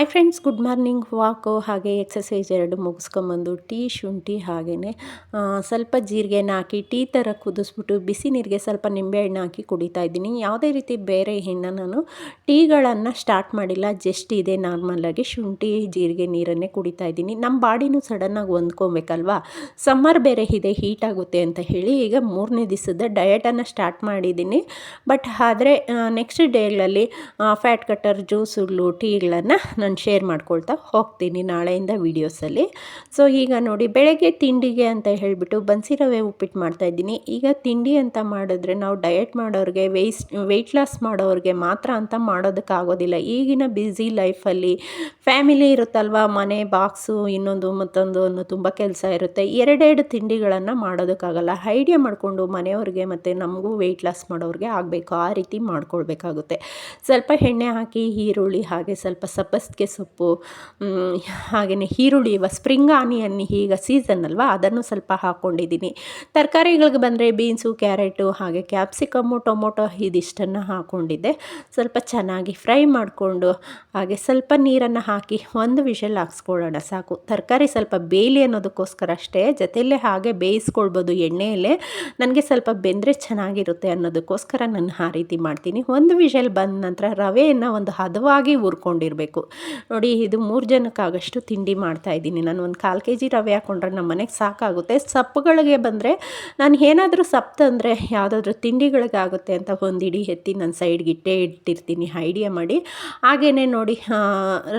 Hi friends good morning walk ಹಾಗೆ exercise ಎರಡು ಮುಗಿಸ್ಕೊಂಬಂದು tea, ಶುಂಠಿ ಹಾಗೆಯೇ ಸ್ವಲ್ಪ ಜೀರಿಗೆನ ಹಾಕಿ, ಟೀ ಥರ ಕುದಿಸ್ಬಿಟ್ಟು ಬಿಸಿ ನೀರಿಗೆ ಸ್ವಲ್ಪ ನಿಂಬೆಹಣ್ಣು ಹಾಕಿ ಕುಡಿತಾ ಇದ್ದೀನಿ. ಯಾವುದೇ ರೀತಿ ಬೇರೆ ಹೆಣ್ಣು ನಾನು ಟೀಗಳನ್ನು ಸ್ಟಾರ್ಟ್ ಮಾಡಿಲ್ಲ. ಜಸ್ಟ್ ಇದೆ ನಾರ್ಮಲಾಗಿ ಶುಂಠಿ, ಜೀರಿಗೆ ನೀರನ್ನೇ ಕುಡಿತಾ ಇದ್ದೀನಿ. ನಮ್ಮ ಬಾಡಿನೂ ಸಡನ್ನಾಗಿ ಹೊಂದ್ಕೊಬೇಕಲ್ವಾ? ಸಮ್ಮರ್ ಬೇರೆ ಇದೆ ಹೀಟ್ ಆಗುತ್ತೆ ಅಂತ ಹೇಳಿ ಈಗ ಮೂರನೇ ದಿವಸದ ಡಯಟನ್ನು ಸ್ಟಾರ್ಟ್ ಮಾಡಿದ್ದೀನಿ. ಬಟ್ ಆದರೆ ನೆಕ್ಸ್ಟ್ ಡೇಗಳಲ್ಲಿ ಫ್ಯಾಟ್ ಕಟ್ಟರ್ ಜ್ಯೂಸುಗಳು ಟೀಗಳನ್ನು ನಾನು ಶೇರ್ ಮಾಡ್ಕೊಳ್ತಾ ಹೋಗ್ತೀನಿ ನಾಳೆಯಿಂದ ವೀಡಿಯೋಸಲ್ಲಿ ಸೊ ಈಗ ನೋಡಿ, ಬೆಳಗ್ಗೆ ತಿಂಡಿಗೆ ಅಂತ ಹೇಳಿಬಿಟ್ಟು ಬನ್ಸಿ ರವೆ ಉಪ್ಪಿಟ್ಟು ಮಾಡ್ತಾಯಿದ್ದೀನಿ ಈಗ ತಿಂಡಿ ಅಂತ ಮಾಡಿದ್ರೆ ನಾವು ಡಯಟ್ ಮಾಡೋರಿಗೆ ವೇಸ್ಟ್ ವೆಯ್ಟ್ ಲಾಸ್ ಮಾಡೋರಿಗೆ ಮಾತ್ರ ಅಂತ ಮಾಡೋದಕ್ಕಾಗೋದಿಲ್ಲ ಈಗಿನ ಬ್ಯುಸಿ ಲೈಫಲ್ಲಿ ಫ್ಯಾಮಿಲಿ ಇರುತ್ತಲ್ವ, ಮನೆ ಬಾಕ್ಸು ಇನ್ನೊಂದು ಮತ್ತೊಂದು ಅನ್ನೋ ತುಂಬ ಕೆಲಸ ಇರುತ್ತೆ. ಎರಡೆರಡು ತಿಂಡಿಗಳನ್ನು ಮಾಡೋದಕ್ಕಾಗಲ್ಲ. ಐಡಿಯಾ ಮಾಡಿಕೊಂಡು ಮನೆಯವ್ರಿಗೆ ಮತ್ತು ನಮಗೂ ವೆಯ್ಟ್ ಲಾಸ್ ಮಾಡೋರಿಗೆ ಆಗಬೇಕು. ಆ ರೀತಿ ಮಾಡ್ಕೊಳ್ಬೇಕಾಗುತ್ತೆ. ಸ್ವಲ್ಪ ಎಣ್ಣೆ ಹಾಕಿ, ಈರುಳ್ಳಿ ಹಾಗೆ ಸ್ವಲ್ಪ ಸಬ್ಬಸಿಗೆ ಸೊಪ್ಪು ಹಾಗೆಯೇ ಈರುಳ್ಳಿ, ಇವ ಸ್ಪ್ರಿಂಗ್ ಆನಿಯನ್ ಈಗ ಸೀಸನ್ ಅಲ್ವಾ? ಅದನ್ನು ಸ್ವಲ್ಪ ಹಾಕ್ಕೊಂಡಿದ್ದೀನಿ ತರಕಾರಿಗಳಿಗೆ ಬಂದರೆ ಬೀನ್ಸು ಕ್ಯಾರೆಟು ಹಾಗೆ ಕ್ಯಾಪ್ಸಿಕಮ್ಮು ಟೊಮೊಟೊ ಇದಿಷ್ಟನ್ನು ಹಾಕ್ಕೊಂಡಿದ್ದೆ ಸ್ವಲ್ಪ ಚೆನ್ನಾಗಿ ಫ್ರೈ ಮಾಡಿಕೊಂಡು, ಹಾಗೆ ಸ್ವಲ್ಪ ನೀರನ್ನು ಹಾಕಿ ಒಂದು ವಿಷಲ್ ಹಾಕ್ಸ್ಕೊಳ್ಳೋಣ ಸಾಕು. ತರಕಾರಿ ಸ್ವಲ್ಪ ಬೇಯಲಿ ಅನ್ನೋದಕ್ಕೋಸ್ಕರ ಅಷ್ಟೇ, ಜೊತೆಯಲ್ಲೇ ಹಾಗೆ ಬೇಯಿಸ್ಕೊಳ್ಬೋದು ಎಣ್ಣೆಯಲ್ಲೇ. ನನಗೆ ಸ್ವಲ್ಪ ಬೆಂದರೆ ಚೆನ್ನಾಗಿರುತ್ತೆ ಅನ್ನೋದಕ್ಕೋಸ್ಕರ ನಾನು ಆ ರೀತಿ ಮಾಡ್ತೀನಿ. ಒಂದು ವಿಷಲ್ ಬಂದ ನಂತರ ರವೆಯನ್ನು ಒಂದು ಹದವಾಗಿ ಹುರ್ಕೊಂಡಿರಬೇಕು. ನೋಡಿ, ಇದು ಮೂರು ಜನಕ್ಕಾಗಷ್ಟು ತಿಂಡಿ ಮಾಡ್ತಾ ಇದ್ದೀನಿ. ನಾನು ಒಂದು ಕಾಲು ಕೆ ಜಿ ರವೆ ಹಾಕ್ಕೊಂಡ್ರೆ ನಮ್ಮ ಮನೆಗೆ ಸಾಕಾಗುತ್ತೆ. ಸಪ್ಪುಗಳಿಗೆ ಬಂದರೆ ನಾನು ಏನಾದರೂ ಸಪ್ಪು ತಂದರೆ ಯಾವುದಾದ್ರೂ ತಿಂಡಿಗಳಿಗಾಗುತ್ತೆ ಅಂತ ಒಂದು ಇಡೀ ಎತ್ತಿ ನಾನು ಸೈಡ್ಗೆ ಇಟ್ಟೇ ಇಟ್ಟಿರ್ತೀನಿ. ಐಡಿಯಾ ಮಾಡಿ. ಹಾಗೆಯೇ ನೋಡಿ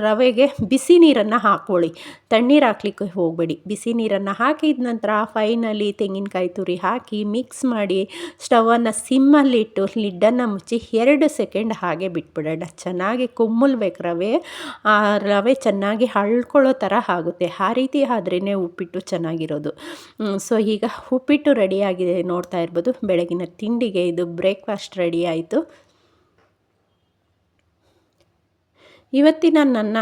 ರವೆಗೆ ಬಿಸಿ ನೀರನ್ನು ಹಾಕ್ಕೊಳ್ಳಿ ತಣ್ಣೀರು ಹಾಕ್ಲಿಕ್ಕೆ ಹೋಗಬೇಡಿ. ಬಿಸಿ ನೀರನ್ನು ಹಾಕಿದ ನಂತರ ಫೈನಲಿ ತೆಂಗಿನಕಾಯಿ ತುರಿ ಹಾಕಿ ಮಿಕ್ಸ್ ಮಾಡಿ ಸ್ಟವನ್ನು ಸಿಮ್ಮಲ್ಲಿಟ್ಟು ಲಿಡ್ಡನ್ನು ಮುಚ್ಚಿ ಎರಡು ಸೆಕೆಂಡ್ ಹಾಗೆ ಬಿಟ್ಬಿಡೋಣ. ಚೆನ್ನಾಗಿ ಕುಮ್ಮಲ್ಬೇಕು ರವೆ. ಆ ರವೆ ಚೆನ್ನಾಗಿ ಹಳ್ಕೊಳ್ಳೋ ಥರ ಆಗುತ್ತೆ. ಆ ರೀತಿ ಆದ್ರೇ ಉಪ್ಪಿಟ್ಟು ಚೆನ್ನಾಗಿರೋದು. ಸೊ ಈಗ ಉಪ್ಪಿಟ್ಟು ರೆಡಿಯಾಗಿದೆ ನೋಡ್ತಾ ಇರ್ಬೋದು. ಬೆಳಗಿನ ತಿಂಡಿಗೆ ಇದು ಬ್ರೇಕ್ಫಾಸ್ಟ್ ರೆಡಿ ಆಯಿತು. ಇವತ್ತಿನ ನನ್ನ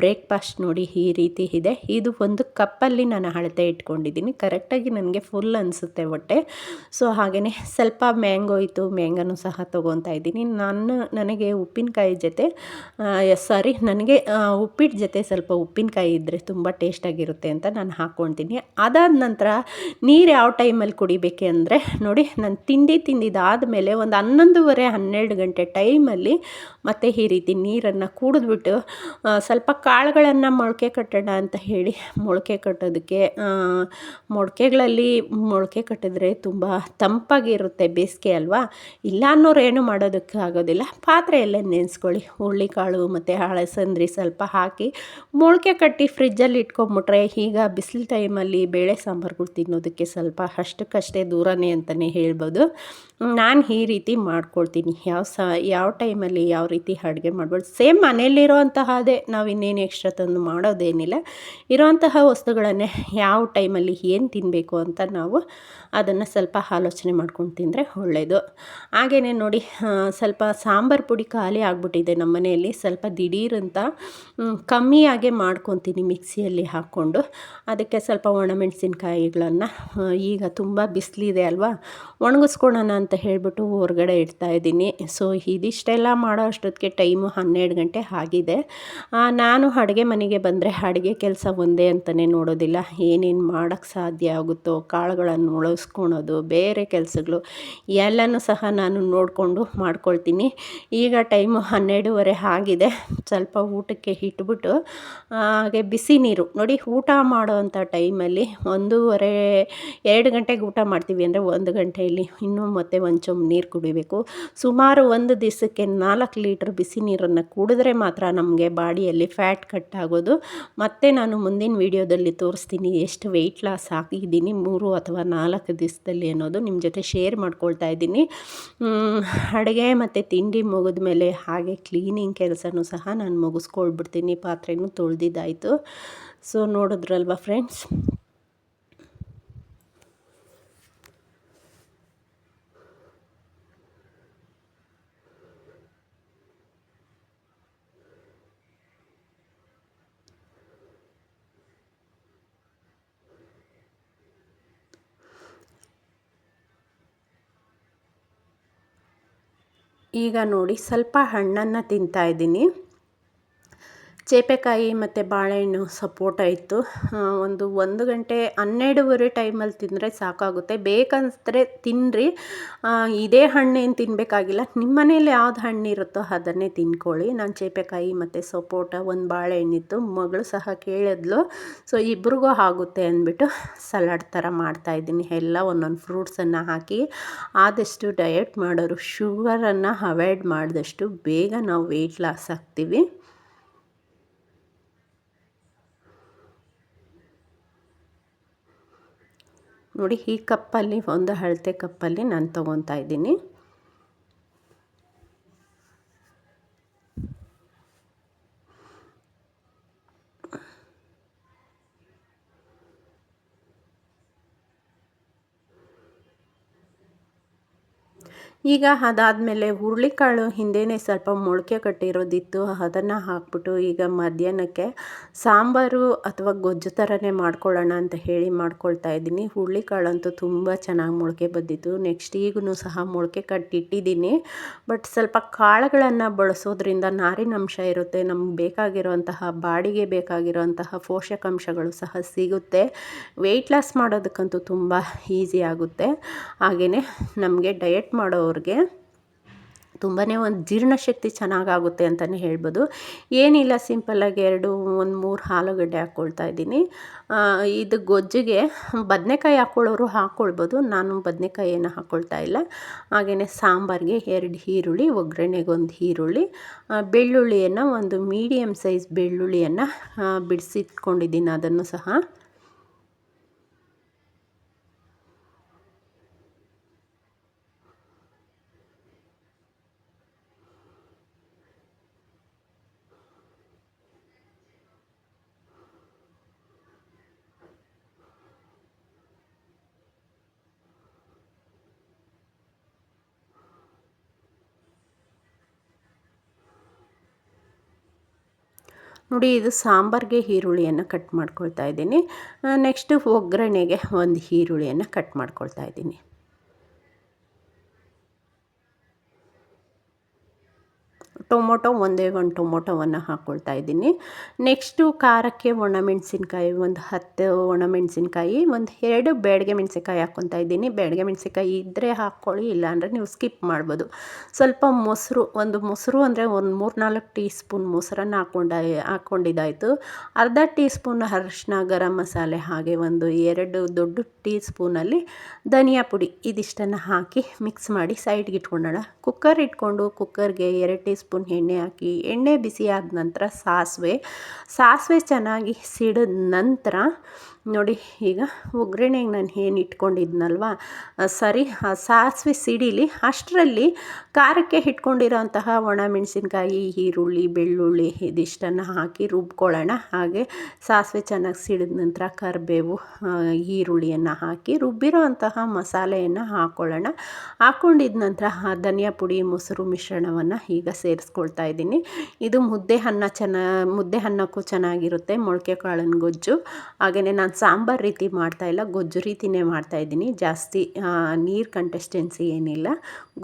ಬ್ರೇಕ್ಫಾಸ್ಟ್ ನೋಡಿ ಈ ರೀತಿ ಇದೆ. ಇದು ಒಂದು ಕಪ್ಪಲ್ಲಿ ನಾನು ಅಳತೆ ಇಟ್ಕೊಂಡಿದ್ದೀನಿ. ಕರೆಕ್ಟಾಗಿ ನನಗೆ ಫುಲ್ ಅನಿಸುತ್ತೆ ಹೊಟ್ಟೆ. ಸೊ ಹಾಗೆಯೇ ಸ್ವಲ್ಪ ಮ್ಯಾಂಗೋ ಇತ್ತು, ಮ್ಯಾಂಗನೂ ಸಹ ತೊಗೊತಾ ಇದ್ದೀನಿ. ನಾನು, ನನಗೆ ಉಪ್ಪಿನಕಾಯಿ ಜೊತೆ ಸಾರಿ ನನಗೆ ಉಪ್ಪಿಟ್ಟು ಜೊತೆ ಸ್ವಲ್ಪ ಉಪ್ಪಿನಕಾಯಿ ಇದ್ದರೆ ತುಂಬ ಟೇಸ್ಟಾಗಿರುತ್ತೆ ಅಂತ ನಾನು ಹಾಕ್ಕೊತೀನಿ ಅದಾದ ನಂತರ ನೀರು ಯಾವ ಟೈಮಲ್ಲಿ ಕುಡಿಬೇಕೆ ಅಂದರೆ, ನೋಡಿ ನಾನು ತಿಂಡಿ ತಿಂದಿದ್ದಾದ ಮೇಲೆ ಒಂದು ಹನ್ನೊಂದುವರೆ ಹನ್ನೆರಡು ಗಂಟೆ ಟೈಮಲ್ಲಿ ಮತ್ತು ಈ ರೀತಿ ನೀರನ್ನು ಕುಡಿದ್ಬಿಟ್ಟು ಸ್ವಲ್ಪ ಕಾಳುಗಳನ್ನು ಮೊಳಕೆ ಕಟ್ಟೋಣ ಅಂತ ಹೇಳಿ ಮೊಳಕೆ ಕಟ್ಟೋದಕ್ಕೆ ಮೊಳಕೆಗಳಲ್ಲಿ ಮೊಳಕೆ ಕಟ್ಟಿದ್ರೆ ತುಂಬ ತಂಪಾಗಿರುತ್ತೆ ಬೇಸಿಗೆ ಅಲ್ವಾ? ಇಲ್ಲ ಅನ್ನೋರು ಏನು ಮಾಡೋದಕ್ಕೆ ಆಗೋದಿಲ್ಲ. ಪಾತ್ರೆಯಲ್ಲೇ ನೆನೆಸ್ಕೊಳ್ಳಿ. ಹುರುಳಿಕಾಳು ಮತ್ತು ಹಳಸಂದ್ರಿ ಸ್ವಲ್ಪ ಹಾಕಿ ಮೊಳಕೆ ಕಟ್ಟಿ ಫ್ರಿಜ್ಜಲ್ಲಿ ಇಟ್ಕೊಂಬಿಟ್ರೆ ಈಗ ಬಿಸಿಲು ಟೈಮಲ್ಲಿ ಬೇಳೆ ಸಾಂಬಾರುಗಳು ತಿನ್ನೋದಕ್ಕೆ ಸ್ವಲ್ಪ ಅಷ್ಟಕ್ಕಷ್ಟೇ ದೂರನೇ ಅಂತಲೇ ಹೇಳ್ಬೋದು. ನಾನು ಈ ರೀತಿ ಮಾಡ್ಕೊಳ್ತೀನಿ. ಯಾವ ಸ, ಯಾವ ಟೈಮಲ್ಲಿ ಯಾವ ರೀತಿ ಅಡುಗೆ ಮಾಡ್ಬೋದು. ಸೇಮ್ ಮನೆಯಲ್ಲಿರುವಂತಹ ಅದೇ, ನಾವು ಇನ್ನೇನು ಎಕ್ಸ್ಟ್ರಾ ತಂದು ಮಾಡೋದೇನಿಲ್ಲ. ಇರೋಂತಹ ವಸ್ತುಗಳನ್ನೇ ಯಾವ ಟೈಮಲ್ಲಿ ಏನು ತಿನ್ನಬೇಕು ಅಂತ ನಾವು ಅದನ್ನು ಸ್ವಲ್ಪ ಆಲೋಚನೆ ಮಾಡ್ಕೊಂಡು ತಿಂದರೆ ಒಳ್ಳೆಯದು ಹಾಗೆಯೇ ನೋಡಿ ಸ್ವಲ್ಪ ಸಾಂಬಾರು ಪುಡಿ ಖಾಲಿ ಆಗಿಬಿಟ್ಟಿದೆ ನಮ್ಮ ಮನೆಯಲ್ಲಿ. ಸ್ವಲ್ಪ ದಿಢೀರಂತ ಕಮ್ಮಿಯಾಗೆ ಮಾಡ್ಕೊತೀನಿ ಮಿಕ್ಸಿಯಲ್ಲಿ ಹಾಕ್ಕೊಂಡು. ಅದಕ್ಕೆ ಸ್ವಲ್ಪ ಒಣಮೆಣಸಿನ್ಕಾಯಿಗಳನ್ನು ಈಗ ತುಂಬ ಬಿಸಿಲಿದೆ ಅಲ್ವಾ? ಒಣಗಿಸ್ಕೊಳೋಣ ಹೇಳಿಬಿಟ್ಟು ಹೊರಗಡೆ ಇಡ್ತಾ ಇದ್ದೀನಿ. ಸೊ ಇದಿಷ್ಟೆಲ್ಲ ಮಾಡೋ ಅಷ್ಟೊತ್ತಿಗೆ ಟೈಮು ಹನ್ನೆರಡು ಗಂಟೆ ಆಗಿದೆ. ನಾನು ಅಡುಗೆ ಮನೆಗೆ ಬಂದರೆ ಅಡುಗೆ ಕೆಲಸ ಒಂದೇ ಅಂತಲೇ ನೋಡೋದಿಲ್ಲ. ಏನೇನು ಮಾಡೋಕ್ಕೆ ಸಾಧ್ಯ ಆಗುತ್ತೋ, ಕಾಳುಗಳನ್ನು ಉಳಿಸ್ಕೊಳೋದು ಬೇರೆ ಕೆಲಸಗಳು, ಎಲ್ಲನೂ ಸಹ ನಾನು ನೋಡಿಕೊಂಡು ಮಾಡ್ಕೊಳ್ತೀನಿ. ಈಗ ಟೈಮು ಹನ್ನೆರಡೂವರೆ ಆಗಿದೆ. ಸ್ವಲ್ಪ ಊಟಕ್ಕೆ ಇಟ್ಬಿಟ್ಟು, ಹಾಗೆ ಬಿಸಿ ನೀರು. ನೋಡಿ, ಊಟ ಮಾಡೋವಂಥ ಟೈಮಲ್ಲಿ ಒಂದೂವರೆ, ಎರಡು ಗಂಟೆಗೆ ಊಟ ಮಾಡ್ತೀವಿ ಅಂದರೆ ಒಂದು ಗಂಟೆಯಲ್ಲಿ. ಇನ್ನೂ ಮತ್ತೆ ಚೊಂಬು ನೀರು ಕುಡಿಬೇಕು. ಸುಮಾರು ಒಂದು ದಿವಸಕ್ಕೆ ನಾಲ್ಕು ಲೀಟ್ರ್ ಬಿಸಿ ನೀರನ್ನು ಕುಡಿದ್ರೆ ಮಾತ್ರ ನಮಗೆ ಬಾಡಿಯಲ್ಲಿ ಫ್ಯಾಟ್ ಕಟ್ ಆಗೋದು. ಮತ್ತು ನಾನು ಮುಂದಿನ ವೀಡಿಯೋದಲ್ಲಿ ತೋರಿಸ್ತೀನಿ ಎಷ್ಟು ವೆಯ್ಟ್ ಲಾಸ್ ಆಗಿದ್ದೀನಿ, ಮೂರು ಅಥವಾ ನಾಲ್ಕು ದಿವಸದಲ್ಲಿ ಅನ್ನೋದು ನಿಮ್ಮ ಜೊತೆ ಶೇರ್ ಮಾಡ್ಕೊಳ್ತಾ ಇದ್ದೀನಿ. ಅಡುಗೆ ಮತ್ತು ತಿಂಡಿ ಮುಗಿದ ಮೇಲೆ ಹಾಗೆ ಕ್ಲೀನಿಂಗ್ ಕೆಲಸನೂ ಸಹ ನಾನು ಮುಗಿಸ್ಕೊಳ್ಬಿಡ್ತೀನಿ, ಪಾತ್ರೆನೂ ತೊಳೆದಿದ್ದಾಯಿತು. ಸೊ ನೋಡಿದ್ರಲ್ವ ಫ್ರೆಂಡ್ಸ್ ಈಗ ನೋಡಿ ಸ್ವಲ್ಪ ಹಣ್ಣನ್ನು ತಿಂತಾಯಿದ್ದೀನಿ ಚೇಪೆಕಾಯಿ ಮತ್ತು ಬಾಳೆಹಣ್ಣು ಸಪೋಟ ಇತ್ತು. ಒಂದು ಒಂದು ಗಂಟೆ ಹನ್ನೆರಡುವರೆ ಟೈಮಲ್ಲಿ ತಿಂದರೆ ಸಾಕಾಗುತ್ತೆ. ಬೇಕನ್ಸಿದ್ರೆ ತಿನ್ನಿರಿ ಇದೇ ಹಣ್ಣೇನು ತಿನ್ನಬೇಕಾಗಿಲ್ಲ ನಿಮ್ಮ ಮನೇಲಿ ಯಾವ್ದು ಹಣ್ಣು ಇರುತ್ತೋ ಅದನ್ನೇ ತಿನ್ಕೊಳ್ಳಿ. ನಾನು ಚೇಪೆಕಾಯಿ ಮತ್ತು ಸಪೋಟ, ಒಂದು ಬಾಳೆಹಣ್ಣಿತ್ತು. ಮಗಳು ಸಹ ಕೇಳಿದ್ಲು. ಸೊ ಇಬ್ರಿಗೂ ಆಗುತ್ತೆ ಅಂದ್ಬಿಟ್ಟು ಸಲಾಡ್ ಥರ ಮಾಡ್ತಾಯಿದ್ದೀನಿ ಎಲ್ಲ ಒಂದೊಂದು ಫ್ರೂಟ್ಸನ್ನು ಹಾಕಿ ಆದಷ್ಟು ಡಯಟ್ ಮಾಡೋರು ಶುಗರನ್ನು ಅವಾಯ್ಡ್ ಮಾಡಿದಷ್ಟು ಬೇಗ ನಾವು ವೆಯ್ಟ್ ಲಾಸ್ ಆಗ್ತೀವಿ. ನೋಡಿ ಈ ಕಪ್ಪಲ್ಲಿ ಒಂದು ಅಳತೆ ಕಪ್ಪಲ್ಲಿ ನಾನು ತೊಗೊತಾ ಇದ್ದೀನಿ. ಈಗ ಅದಾದಮೇಲೆ ಹುರುಳಿಕಾಳು ಹಿಂದೆಯೇ ಸ್ವಲ್ಪ ಮೊಳಕೆ ಕಟ್ಟಿರೋದಿತ್ತು, ಅದನ್ನು ಹಾಕ್ಬಿಟ್ಟು ಈಗ ಮಧ್ಯಾಹ್ನಕ್ಕೆ ಸಾಂಬಾರು ಅಥವಾ ಗೊಜ್ಜು ಥರನೇ ಮಾಡ್ಕೊಳ್ಳೋಣ ಅಂತ ಹೇಳಿ ಮಾಡ್ಕೊಳ್ತಾ ಇದ್ದೀನಿ. ಹುರುಳಿಕಾಳಂತೂ ತುಂಬ ಚೆನ್ನಾಗಿ ಮೊಳಕೆ ಬಂದಿತ್ತು. ನೆಕ್ಸ್ಟ್ ಈಗೂ ಸಹ ಮೊಳಕೆ ಕಟ್ಟಿಟ್ಟಿದ್ದೀನಿ. ಬಟ್ ಸ್ವಲ್ಪ ಕಾಳುಗಳನ್ನು ಬಳಸೋದ್ರಿಂದ ನಾರಿನಂಶ ಇರುತ್ತೆ ನಮ್ಗೆ ಬೇಕಾಗಿರುವಂತಹ ಬಾಡಿಗೆ ಬೇಕಾಗಿರುವಂತಹ ಪೋಷಕಾಂಶಗಳು ಸಹ ಸಿಗುತ್ತೆ. ವೆಯ್ಟ್ ಲಾಸ್ ಮಾಡೋದಕ್ಕಂತೂ ತುಂಬ ಈಸಿ ಆಗುತ್ತೆ. ಹಾಗೆಯೇ ನಮಗೆ ಡಯಟ್ ಮಾಡೋ ಅವ್ರಿಗೆ ತುಂಬಾ ಒಂದು ಜೀರ್ಣಶಕ್ತಿ ಚೆನ್ನಾಗಾಗುತ್ತೆ ಅಂತಲೇ ಹೇಳ್ಬೋದು. ಏನಿಲ್ಲ ಸಿಂಪಲ್ಲಾಗಿ ಎರಡು, ಒಂದು ಮೂರು ಆಲೂಗಡ್ಡೆ ಹಾಕ್ಕೊಳ್ತಾ ಇದ್ದೀನಿ. ಇದು ಗೊಜ್ಜಿಗೆ ಬದನೆಕಾಯಿ ಹಾಕ್ಕೊಳ್ಳೋರು ಹಾಕ್ಕೊಳ್ಬೋದು ನಾನು ಬದನೆಕಾಯಿಯನ್ನು ಹಾಕ್ಕೊಳ್ತಾ ಇಲ್ಲ. ಹಾಗೆಯೇ ಸಾಂಬಾರಿಗೆ ಎರಡು ಈರುಳ್ಳಿ, ಒಗ್ಗರಣೆಗೆ ಒಂದು ಈರುಳ್ಳಿ ಬೆಳ್ಳುಳ್ಳಿಯನ್ನು ಒಂದು ಮೀಡಿಯಮ್ ಸೈಜ್ ಬೆಳ್ಳುಳ್ಳಿಯನ್ನು ಬಿಡಿಸಿಟ್ಕೊಂಡಿದ್ದೀನಿ ಅದನ್ನು ಸಹ. ನೋಡಿ ಇದು ಸಾಂಬಾರಿಗೆ ಈರುಳ್ಳಿಯನ್ನು ಕಟ್ ಮಾಡ್ಕೊಳ್ತಾ ಇದ್ದೀನಿ. ನೆಕ್ಸ್ಟು ಒಗ್ಗರಣೆಗೆ ಒಂದು ಈರುಳ್ಳಿಯನ್ನು ಕಟ್ ಮಾಡ್ಕೊಳ್ತಾ ಇದ್ದೀನಿ. ಟೊಮೊಟೊ ಒಂದೇ ಒಂದು ಟೊಮೊಟೊವನ್ನು ಹಾಕ್ಕೊಳ್ತಾ ಇದ್ದೀನಿ. ನೆಕ್ಸ್ಟು ಖಾರಕ್ಕೆ ಒಣಮೆಣಸಿನ್ಕಾಯಿ, ಒಂದು ಹತ್ತು ಒಣಮೆಣಸಿನ್ಕಾಯಿ, ಒಂದು ಎರಡು ಬೇಡಿಗೆ ಮೆಣಸಿನ್ಕಾಯಿ ಹಾಕ್ಕೊತಾ ಇದ್ದೀನಿ. ಬೇಡಿಗೆ ಮೆಣಸಿನ್ಕಾಯಿ ಇದ್ದರೆ ಹಾಕ್ಕೊಳ್ಳಿ, ಇಲ್ಲಾಂದರೆ ನೀವು ಸ್ಕಿಪ್ ಮಾಡ್ಬೋದು. ಸ್ವಲ್ಪ ಮೊಸರು, ಒಂದು ಮೊಸರು ಅಂದರೆ ಒಂದು ಮೂರು ನಾಲ್ಕು ಟೀ ಸ್ಪೂನ್ ಮೊಸರನ್ನು ಹಾಕ್ಕೊಂಡ, ಹಾಕ್ಕೊಂಡಿದ್ದಾಯಿತು. ಅರ್ಧ ಟೀ ಸ್ಪೂನ್ ಅರಶಿನ ಗರಂ ಮಸಾಲೆ, ಹಾಗೆ ಒಂದು ಎರಡು ದೊಡ್ಡ ಟೀ ಸ್ಪೂನಲ್ಲಿ ಧನಿಯಾ ಪುಡಿ ಇದಿಷ್ಟನ್ನು ಹಾಕಿ ಮಿಕ್ಸ್ ಮಾಡಿ ಸೈಡ್ಗೆ ಇಟ್ಕೊಂಡೋಣ. ಕುಕ್ಕರ್ ಇಟ್ಕೊಂಡು ಕುಕ್ಕರ್ಗೆ ಎರಡು ಟೀ ಸ್ಪೂನ್ ಎಣ್ಣೆ ಹಾಕಿ ಎಣ್ಣೆ ಬಿಸಿ ಆದ ನಂತರ ಸಾಸಿವೆ. ಸಾಸಿವೆ ಚೆನ್ನಾಗಿ ಸಿಡಿದ ನಂತರ ನೋಡಿ, ಈಗ ಒಗ್ಗರಣೆಗೆ ನಾನು ಏನು ಇಟ್ಕೊಂಡಿದ್ನಲ್ವ? ಸರಿ ಸಾಸಿವೆ ಸಿಡಿಲಿ ಅಷ್ಟರಲ್ಲಿ ಖಾರಕ್ಕೆ ಇಟ್ಕೊಂಡಿರೋಂತಹ ಒಣ ಮೆಣಸಿನ್ಕಾಯಿ, ಈರುಳ್ಳಿ, ಬೆಳ್ಳುಳ್ಳಿ ಇದಿಷ್ಟನ್ನು ಹಾಕಿ ರುಬ್ಕೊಳ್ಳೋಣ. ಹಾಗೆ ಸಾಸಿವೆ ಚೆನ್ನಾಗಿ ಸಿಡಿದ ನಂತರ ಕರಿಬೇವು ಈರುಳ್ಳಿಯನ್ನು ಹಾಕಿ ರುಬ್ಬಿರೋ ಅಂತಹ ಮಸಾಲೆಯನ್ನು ಹಾಕ್ಕೊಳ್ಳೋಣ ಹಾಕ್ಕೊಂಡಿದ ನಂತರ ಧನಿಯಾ ಪುಡಿ, ಮೊಸರು ಮಿಶ್ರಣವನ್ನು ಈಗ ಸೇರಿಸ್ಕೊಳ್ತಾ ಇದ್ದೀನಿ. ಇದು ಮುದ್ದೆ ಅನ್ನ ಚೆನ್ನ, ಮುದ್ದೆ ಅನ್ನಕ್ಕೂ ಚೆನ್ನಾಗಿರುತ್ತೆ ಮೊಳಕೆ ಕಾಳಿನ ಗೊಜ್ಜು. ಹಾಗೆಯೇ ನಾನು ಸಾಂಬಾರು ರೀತಿ ಮಾಡ್ತಾಯಿಲ್ಲ ಗೊಜ್ಜು ಮಾಡ್ತಾ ಮಾಡ್ತಾಯಿದ್ದೀನಿ ಜಾಸ್ತಿ ನೀರು ಕಂಟೆಸ್ಟೆನ್ಸಿ ಏನಿಲ್ಲ.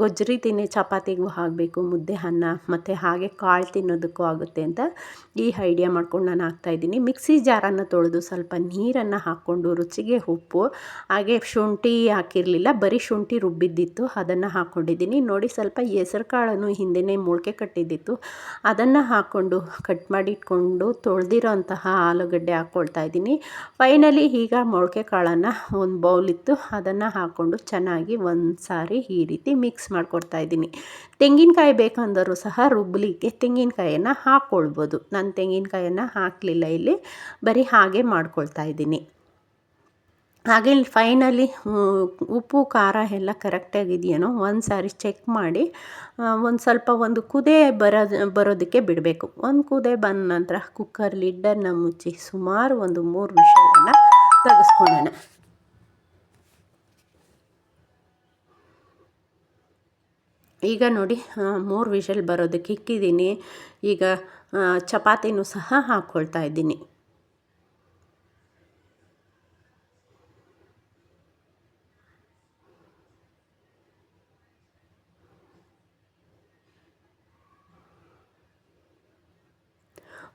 ಗೊಜ್ಜು ರೀತಿಯೇ ಚಪಾತಿಗೂ ಆಗಬೇಕು ಮುದ್ದೆ, ಅನ್ನ, ಮತ್ತು ಹಾಗೆ ಕಾಳು ತಿನ್ನೋದಕ್ಕೂ ಆಗುತ್ತೆ ಅಂತ ಈ ಐಡಿಯಾ ಮಾಡ್ಕೊಂಡು ನಾನು ಹಾಕ್ತಾಯಿದ್ದೀನಿ ಮಿಕ್ಸಿ ಜಾರನ್ನು ತೊಳೆದು ಸ್ವಲ್ಪ ನೀರನ್ನು ಹಾಕ್ಕೊಂಡು, ರುಚಿಗೆ ಉಪ್ಪು, ಹಾಗೆ ಶುಂಠಿ ಹಾಕಿರಲಿಲ್ಲ, ಬರೀ ಶುಂಠಿ ರುಬ್ಬಿದ್ದಿತ್ತು, ಅದನ್ನು ಹಾಕ್ಕೊಂಡಿದ್ದೀನಿ ನೋಡಿ ಸ್ವಲ್ಪ ಹೆಸರು ಕಾಳನ್ನು ಹಿಂದೆಯೇ ಮೊಳಕೆ ಕಟ್ಟಿದ್ದಿತ್ತು. ಅದನ್ನು ಹಾಕ್ಕೊಂಡು, ಕಟ್ ಮಾಡಿ ಇಟ್ಕೊಂಡು ತೊಳೆದಿರೋ ಅಂತಹ ಆಲೂಗಡ್ಡೆ ಹಾಕ್ಕೊಳ್ತಾ ಇದ್ದೀನಿ. ಫೈನಲಿ ಈಗ ಮೊಳಕೆ ಕಾಳನ್ನು ಒಂದು ಬೌಲಿತ್ತು ಅದನ್ನು ಹಾಕ್ಕೊಂಡು ಚೆನ್ನಾಗಿ ಒಂದು ಸಾರಿ ಈ ರೀತಿ ಮಿಕ್ಸ್ ಮಾಡಿಕೊಡ್ತಾ ಇದ್ದೀನಿ. ತೆಂಗಿನಕಾಯಿ ಬೇಕಂದರೂ ಸಹ ರುಬ್ಬಲಿಕ್ಕೆ ತೆಂಗಿನಕಾಯನ್ನು ಹಾಕ್ಕೊಳ್ಬೋದು ನಾನು ತೆಂಗಿನಕಾಯನ್ನು ಹಾಕಲಿಲ್ಲ ಇಲ್ಲಿ. ಬರೀ ಹಾಗೆ ಮಾಡ್ಕೊಳ್ತಾ ಇದ್ದೀನಿ. ಹಾಗೆ ಫೈನಲಿ ಉಪ್ಪು, ಖಾರ ಎಲ್ಲ ಕರೆಕ್ಟಾಗಿದೆಯೇನೋ ಒಂದು ಸಾರಿ ಚೆಕ್ ಮಾಡಿ ಒಂದು ಸ್ವಲ್ಪ ಒಂದು ಕುದೇ ಬರೋದು ಬರೋದಕ್ಕೆ ಬಿಡಬೇಕು. ಒಂದು ಕುದೇ ಬಂದ ನಂತರ ಕುಕ್ಕರ್ ಲಿಡ್ಡನ್ನು ಮುಚ್ಚಿ ಸುಮಾರು ಒಂದು ಮೂರು ವಿಷಲನ್ನು ತೆಗೆಸ್ಕೊಳ್ಳೋಣ. ಈಗ ನೋಡಿ ಮೂರು ವಿಷಲ್ ಬರೋದಕ್ಕೆ ಇಕ್ಕಿದ್ದೀನಿ. ಈಗ ಚಪಾತಿನೂ ಸಹ ಹಾಕ್ಕೊಳ್ತಾ ಇದ್ದೀನಿ.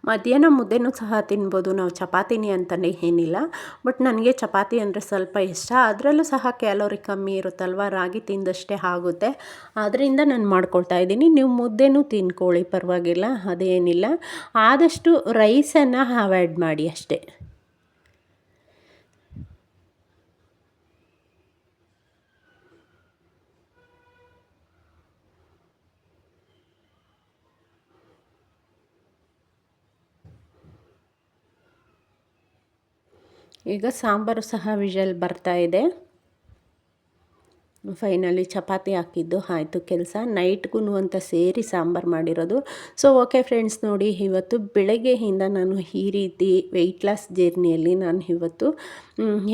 ಮಧ್ಯಾಹ್ನ ಮುದ್ದೆನೂ ಸಹ ತಿನ್ಬೋದು. ನಾವು ಚಪಾತಿನಿ ಅಂತಲೇ ಏನಿಲ್ಲ. ಬಟ್ ನನಗೆ ಚಪಾತಿ ಅಂದರೆ ಸ್ವಲ್ಪ ಇಷ್ಟ. ಅದರಲ್ಲೂ ಸಹ ಕ್ಯಾಲೋರಿ ಕಮ್ಮಿ ಇರುತ್ತಲ್ವ? ರಾಗಿ ತಿಂದಷ್ಟೇ ಆಗುತ್ತೆ. ಆದ್ದರಿಂದ ನಾನು ಮಾಡ್ಕೊಳ್ತಾ ಇದ್ದೀನಿ. ನೀವು ಮುದ್ದೆನೂ ತಿನ್ಕೊಳ್ಳಿ, ಪರವಾಗಿಲ್ಲ, ಅದೇನಿಲ್ಲ. ಆದಷ್ಟು ರೈಸನ್ನು ಅವಾಯ್ಡ್ ಮಾಡಿ ಅಷ್ಟೇ. ಈಗ ಸಾಂಬಾರು ಸಹ ವಿಷಲ್ ಬರ್ತಾ ಇದೆ. ಫೈನಲಿ ಚಪಾತಿ ಹಾಕಿದ್ದು ಆಯಿತು ಕೆಲಸ. ನೈಟ್ಗೂ ಅಂತ ಸೇರಿ ಸಾಂಬಾರು ಮಾಡಿರೋದು. ಸೊ ಓಕೆ ಫ್ರೆಂಡ್ಸ್ ನೋಡಿ ಇವತ್ತು ಬೆಳಗ್ಗೆಯಿಂದ ನಾನು ಈ ರೀತಿ ವೆಯ್ಟ್ ಲಾಸ್ ಜರ್ನಿಯಲ್ಲಿ ನಾನು ಇವತ್ತು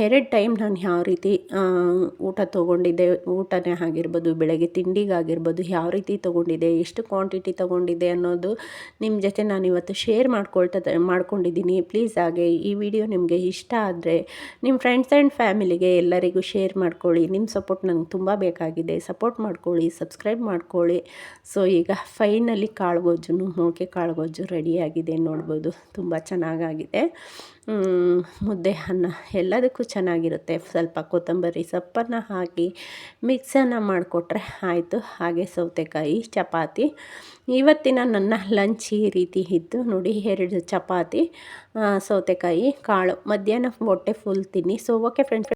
ಎರಡು ಟೈಮ್ ನಾನು ಯಾವ ರೀತಿ ಊಟ ತೊಗೊಂಡಿದ್ದೆ, ಊಟನೇ ಆಗಿರ್ಬೋದು, ಬೆಳಗ್ಗೆ ತಿಂಡಿಗಾಗಿರ್ಬೋದು, ಯಾವ ರೀತಿ ತೊಗೊಂಡಿದ್ದೆ, ಎಷ್ಟು ಕ್ವಾಂಟಿಟಿ ತೊಗೊಂಡಿದ್ದೆ ಅನ್ನೋದು ನಿಮ್ಮ ಜೊತೆ ನಾನು ಇವತ್ತು ಶೇರ್ ಮಾಡ್ಕೊಳ್ತಾ, ಮಾಡ್ಕೊಂಡಿದ್ದೀನಿ. ಪ್ಲೀಸ್ ಹಾಗೆ ಈ ವಿಡಿಯೋ ನಿಮಗೆ ಇಷ್ಟ ಆದರೆ ನಿಮ್ಮ ಫ್ರೆಂಡ್ಸ್ ಆ್ಯಂಡ್ ಫ್ಯಾಮಿಲಿಗೆ ಎಲ್ಲರಿಗೂ ಶೇರ್ ಮಾಡ್ಕೊಳ್ಳಿ. ನಿಮ್ಮ ಸಪೋರ್ಟ್ ನಂಗೆ ತುಂಬ ಬೇಕಾಗಿದೆ. ಸಪೋರ್ಟ್ ಮಾಡ್ಕೊಳ್ಳಿ, ಸಬ್ಸ್ಕ್ರೈಬ್ ಮಾಡ್ಕೊಳ್ಳಿ. ಸೊ, ಈಗ ಫೈನಲಿ ಕಾಳುಗೊಜ್ಜು ಮೊಳಕೆ ಕಾಳುಗೊಜ್ಜು ರೆಡಿಯಾಗಿದೆ ನೋಡ್ಬೋದು. ತುಂಬ ಚೆನ್ನಾಗಾಗಿದೆ. ಮುದ್ದೆ ಅನ್ನ ಎಲ್ಲದಕ್ಕೂ ಚೆನ್ನಾಗಿರುತ್ತೆ. ಸ್ವಲ್ಪ ಕೊತ್ತಂಬರಿ ಸೊಪ್ಪನ್ನು ಹಾಕಿ ಮಿಕ್ಸನ್ನು ಮಾಡಿಕೊಟ್ರೆ ಆಯಿತು. ಹಾಗೆ ಸೌತೆಕಾಯಿ, ಚಪಾತಿ. ಇವತ್ತಿನ ನನ್ನ ಲಂಚ್ ಈ ರೀತಿ ಇತ್ತು. ನೋಡಿ, ಎರಡು ಚಪಾತಿ ಸೌತೆಕಾಯಿ, ಕಾಳು. ಮಧ್ಯಾಹ್ನ ಹೊಟ್ಟೆ ಫುಲ್ ತಿನ್ನಿ. So okay friends